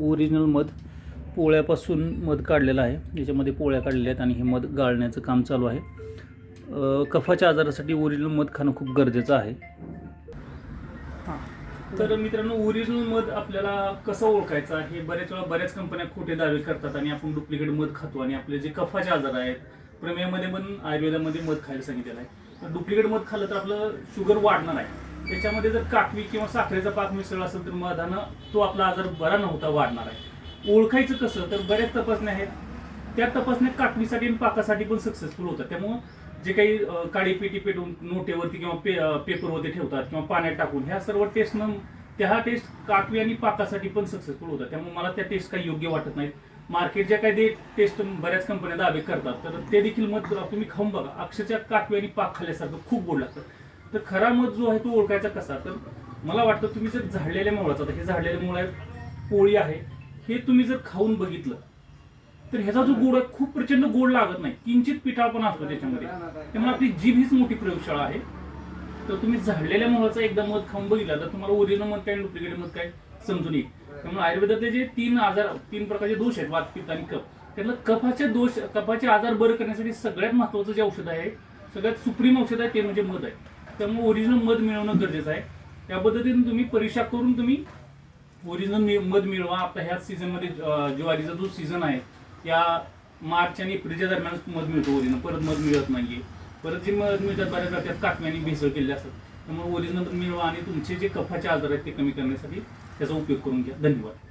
Original मध पोळ्यापासून मध काढलेलं आहे. याच्यामध्ये पोळ्या काढलेल्या आहेत आणि हे मध गाळण्याचं काम चालू आहे. कफाच्या आजारासाठी ओरिजिनल मध खाणं खूप गरजेचं आहे. तर मित्रांनो ओरिजिनल मध आपल्याला कसं ओळखायचं हे बरेच वेळा बऱ्याच कंपन्या खोटे दावे करतात आणि आपण डुप्लिकेट मध खातो आणि आपले जे कफाचे आजार आहेत प्रमेयामध्ये पण आयुर्वेदामध्ये मध खायला सांगितलेलं आहे. तर डुप्लिकेट मध खाल्लं तर आपलं शुगर वाढणार आहे. त्याच्यामध्ये जर काटवी किंवा साखरेचा पाक मिसळला असेल तर मधानं तो आपला आजार बरा नव्हता वाढणार आहे. ओळखायचं कसं तर बऱ्याच तपासण्या आहेत. त्या तपासण्या काटवीसाठी आणि पाकासाठी पण सक्सेसफुल होतात. त्यामुळं जे काही काळी पेटी पेटून नोटेवरती किंवा पे पेपरवरती ठेवतात किंवा पाण्यात टाकून ह्या सर्व टेस्ट न त्या टेस्ट काटवी आणि पाकासाठी पण सक्सेसफुल होतात. त्यामुळे मला त्या टेस्ट काही योग्य वाटत नाहीत. मार्केट ज्या काही टेस्ट बऱ्याच कंपन्या दावे करतात तर ते देखील मत तुम्ही खाऊन बघा. अक्षरशः काटवी आणि पाक खाल्ल्यासारखं खूप गोड लागतं. तर खरा मध जो आहे तो ओळखायचा कसा? तर मला वाटतं तुम्ही जर झाडलेल्या मुळाचा आता हे झाडलेल्या मुळ आहे पोळी आहे हे तुम्ही जर खाऊन बघितलं तर ह्याचा जो गोड आहे खूप प्रचंड गोड लागत नाही. किंचित पिठाळ पण असतो त्याच्यामध्ये. त्यामुळे आपली जीभ हीच मोठी प्रयोगशाळा आहे. तर तुम्ही झाडलेल्या मुळाचा एकदा मध खाऊन बघितला तर तुम्हाला ओरिजिनल मध काय डुप्लिकेट मध काय समजून येईल. त्यामुळे आयुर्वेदातले जे तीन आजार तीन प्रकारचे दोष आहेत वात आणि कफ त्यातलं कफाचे दोष कफाचे आजार बरं करण्यासाठी सगळ्यात महत्वाचं जे औषध आहे सगळ्यात सुप्रीम औषध आहे ते म्हणजे मध आहे. त्यामुळे ओरिजिनल मध मिळवणं गरजेचं आहे. त्या पद्धतीने तुम्ही परीक्षा करून तुम्ही ओरिजिनल मध मिळवा. आता ह्या सीझनमध्ये ज्वारीचा जो सीझन आहे या मार्च आणि एप्रिलच्या दरम्यान मध मिळतो ओरिजिनल परत मध मिळत नाहीये. परत जे मध मिळतात बऱ्याच वेळा काकम्याने भेसळ केलेले असतात. त्यामुळे ओरिजिनल मिळवा आणि तुमचे जे कफाचे आजार आहेत ते कमी करण्यासाठी त्याचा उपयोग करून घ्या. धन्यवाद.